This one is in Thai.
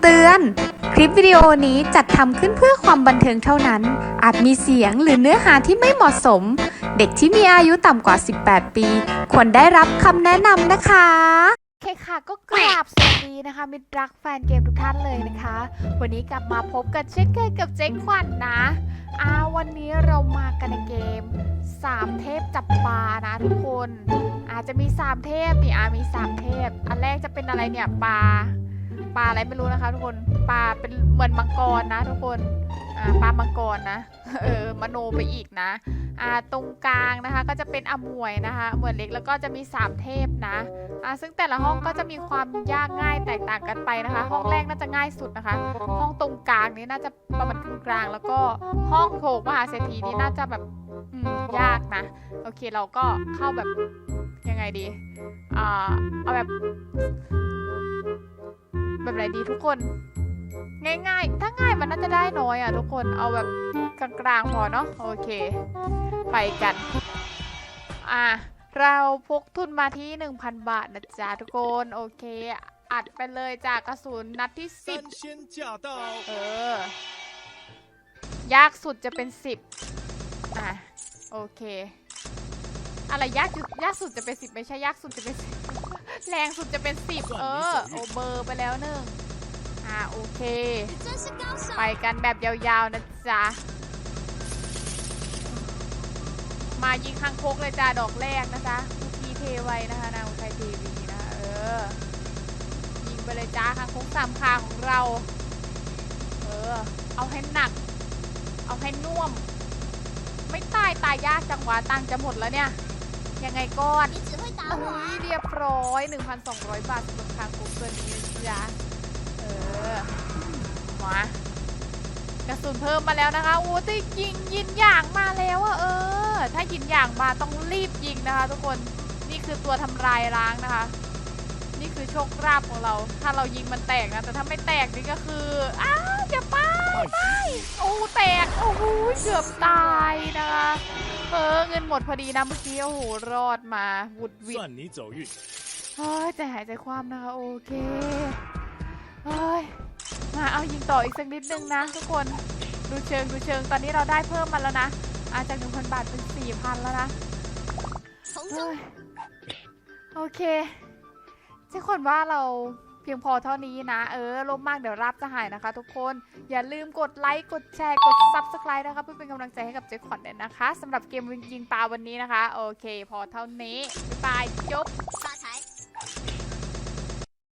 ำเตือน คลิปวิดีโอนี้จัดทำขึ้นเพื่อความบันเทิงเท่านั้น อาจมีเสียงหรือเนื้อหาที่ไม่เหมาะสม เด็กที่มีอายุต่ำกว่า 18 ปี ควรได้รับคำแนะนำนะคะโอเคค่ะก็กราบสวัสดีนะคะ มิตรรักแฟนเกมทุกท่านเลยนะคะ วันนี้กลับมาพบกันเช่นเคยกับเจ๊ขวัญนนะอ่าวันนี้เรามากันในเกม 3 เทพจับปลานะทุกคน อาจจะมี 3 เทพนี่อามี 3 เทพ อันแรกจะเป็นอะไรเนี่ยปลา ปลาอะไรไม่รู้นะคะ ทุกคนปลาเป็นเหมือนมังกรนะ ทุกคนอ่าปลามังกรนะเออมโนไปอีกนะอ่าตรงกลางนะคะก็จะเป็นอมวยนะคะอมวยเล็กแล้วก็จะมี3เทพนะอ่าซึ่งแต่ละห้องก็จะมีความยากง่ายแตกต่างกันไปนะคะ ห้องแรกน่าจะง่ายสุดนะคะ ห้องตรงกลางนี้น่าจะประมาณกลางแล้วก็ห้องโถงมหาเศรษฐีนี่น่าจะแบบยากนะ โอเคเราก็เข้าแบบยังไงดีอ่าเอาแบบ แบบไหนดีทุกคน ง่ายๆ ถ้าง่ายมันน่าจะได้น้อยอะทุกคนเอาแบบกลางๆพอเนาะโอเค ไปกัน อะเราพกทุนมาที่ 1,000 บาทนะจ๊ะทุกคนโอเค อัดไปเลยจากกระสุนนัดที่ 10 เออ ยากสุดจะเป็น 10 อะ โอเค อะไรยากยากสุดจะเป็น 10 ไม่ใช่ยากสุดจะเป็น 10 แรงสุดจะเป็น10เออ โอเบอร์ไปแล้วหนึ่งอะโอเค ไปกันแบบยาวๆนะจ๊ะ มายิงคางคกเลยจ้าดอกแรกนะจ๊ะอุทีเทไวนะคะนางอุทัยเทวีนะคะเออ ยิงไปเลยจ้าคางคกสามคางของเรา เออ เอาให้หนัก เอาให้น่วม ไม่ตายตายยากจังหวะตังค์จะหมดแล้วเนี่ย ยังไงก็อนอุ้ยเรียบร้อย 1,200 บาทสำหรับคางคุกตัวนี้จ้ะเออมากระสุนเพิ่มมาแล้วนะคะโอ้ยที่ยิงยินอย่างมาแล้วอะเออ ถ้ายินอย่างมาต้องรีบยิงนะคะ ทุกคนนี่คือตัวทำลายล้างนะคะ นี่คือโชคราบของเรา ถ้าเรายิงมันแตกนะแต่ถ้าไม่แตกนี่ก็คืออ้าวอย่ป้า โอ้แตก โอ้โหเกือบตายนะคะเออเงินหมดพอดีนะเมื่อกี้โอ้โหรอดมาวุดวิดเฮ้ยหายใจความนะคะโอเคเฮ้ยมาเอายิงต่ออีกสักนิดนึงนะทุกคนดูเชิงดูเชิงตอนนี้เราได้เพิ่มมาแล้วนะอาจากหนึ่งพันบาทเป็นสี่พันแล้วนะโอเคทุกคนว่าเรา เพียงพอเท่านี้นะ เออลบมากเดี๋ยวรับจะหายนะคะ ทุกคนอย่าลืมกดไลค์กดแชร์กด subscribe นะคะเพื่อเป็นกำลังใจให้กับเจ๊ขวัญด้วยนะคะสำหรับเกมยิงปลาวันนี้นะคะ โอเค พอเท่านี้บ๊ายบายจบ